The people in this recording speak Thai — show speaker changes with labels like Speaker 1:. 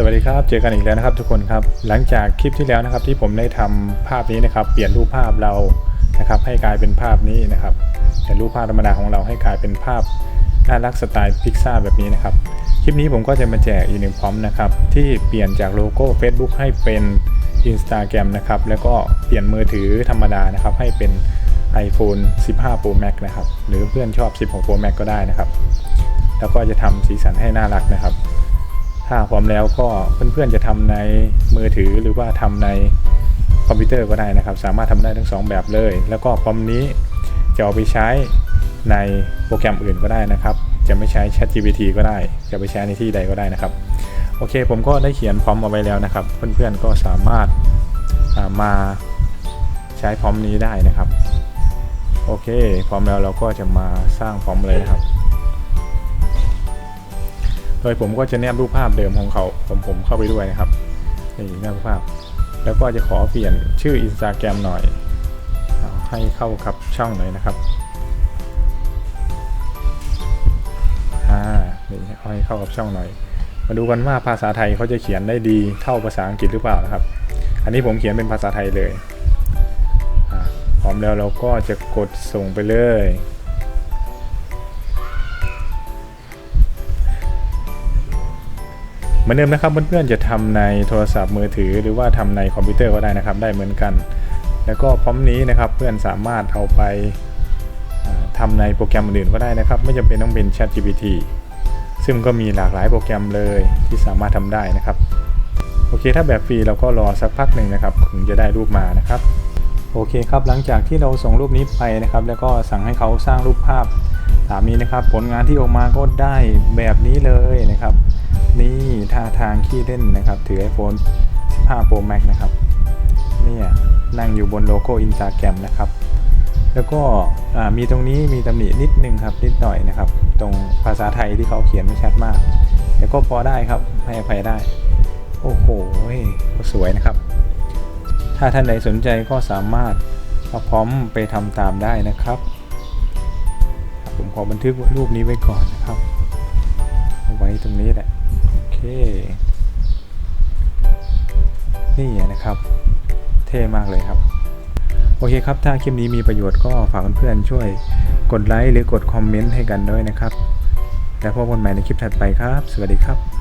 Speaker 1: สวัสดีครับ เจอกันอีกแล้วนะครับทุกคนครับ หลังจากคลิปที่แล้วนะครับที่ผมได้ทำภาพนี้นะครับ เปลี่ยนรูปภาพเรานะครับให้กลายเป็นภาพนี้นะครับแต่ยนรูปภาพธรรมดาของเราให้กลายเป็นภาพน่ารักสไตล์พิกซ่าแบบนี้นะครับ คลิปนี้ผมก็จะมาแจกอีกหนึ่งพร้อมนะครับที่เปลี่ยนจากโลโก้ Facebook ให้เป็น Instagram นะครับแล้วก็เปลี่ยนมือถือธรรมดานะครับให้เป็น iPhone 15 Pro Max นะครับหรือเพื่อนชอบ 16 Pro Max ก็ได้นะครับ แล้วก็จะทำสีสันให้น่ารักนะครับ ถ้าพร้อมแล้วก็เพื่อนๆจะทำในมือถือหรือว่าทำในคอมพิวเตอร์ก็ได้นะครับ สามารถทำได้ทั้งสองแบบเลย แล้วก็พร้อมนี้จะเอาไปใช้ในโปรแกรมอื่นก็ได้นะครับ จะไม่ใช้ ChatGPT ก็ได้ จะไปใช้ในที่ใดก็ได้นะครับ โอเค ผมก็ได้เขียนพร้อมเอาไว้แล้วนะครับ เพื่อนๆก็สามารถามาใช้พร้อมนี้ได้นะครับ โอเค พร้อมแล้วเราก็จะมาสร้างพร้อมเลยนะครับ โดยผมก็จะแนบรูปภาพเดิมของเขาผมผมเข้าไปด้วยนะครับนี่แนบรูปภาพ แล้วก็จะขอเปลี่ยนชื่อ Instagram หน่อยให้เข้ากับช่องหน่อยนะครับอ่านี่เอาให้เข้ากับช่องหน่อย มาดูกันว่าภาษาไทยเขาจะเขียนได้ดีเท่าภาษาอังกฤษหรือเปล่านะครับ อันนี้ผมเขียนเป็นภาษาไทยเลยพร้อมแล้วเราก็จะกดส่งไปเลย มือนเดิมนะครับเพื่อนๆจะทำในโทรศัพท์มือถือ หรือว่าทำในคอมพิวเตอร์ก็ได้นะครับ ได้เหมือนกัน แล้วก็พร้อมนี้นะครับเพื่อนสามารถเอาไปอ่าทำในโปรแกรมอื่นก็ได้นะครับ ไม่จำเป็นต้องเป็น ChatGPT ซึ่งก็มีหลากหลายโปรแกรมเลยที่สามารถทำได้นะครับโอเค ถ้าแบบฟรีเราก็รอสักพักหนึ่งนะครับถึงจะได้รูปมานะครับโอเคครับหลังจากที่เราส่งรูปนี้ไปนะครับ แล้วก็สั่งให้เขาสร้างรูปภาพตามนี้นะครับ ผลงานที่ออกมาก็ได้แบบนี้เลยนะครับ นี่ท่าทางขี้เล่นนะครับ ถือ iPhone 15 Pro Max นะครับเนี่ยนั่งอยู่บนโลโก้ Instagram นะครับ แล้วก็มีตรงนี้มีตำหนินิดนึงครับ นิดหน่อยนะครับ ตรงภาษาไทยที่เขาเขียนไม่ชัดมาก แต่ก็พอได้ครับให้อภัยได้ โอ้โหก็สวยนะครับ ถ้าท่านใดสนใจก็สามารถเอาพร้อมไปทำตามได้นะครับผมขอบันทึกรูปนี้ไว้ก่อนนะครับ เอาไว้ตรงนี้แหละ เคนี่นะครับ เท่มากเลยครับโอเคครับ ถ้าคลิปนี้มีประโยชน์ก็ฝากเพื่อนๆช่วยกดไลค์หรือกดคอมเมนต์ให้กันด้วยนะครับ แล้วพบกันใหม่ในคลิปถัดไปครับ สวัสดีครับ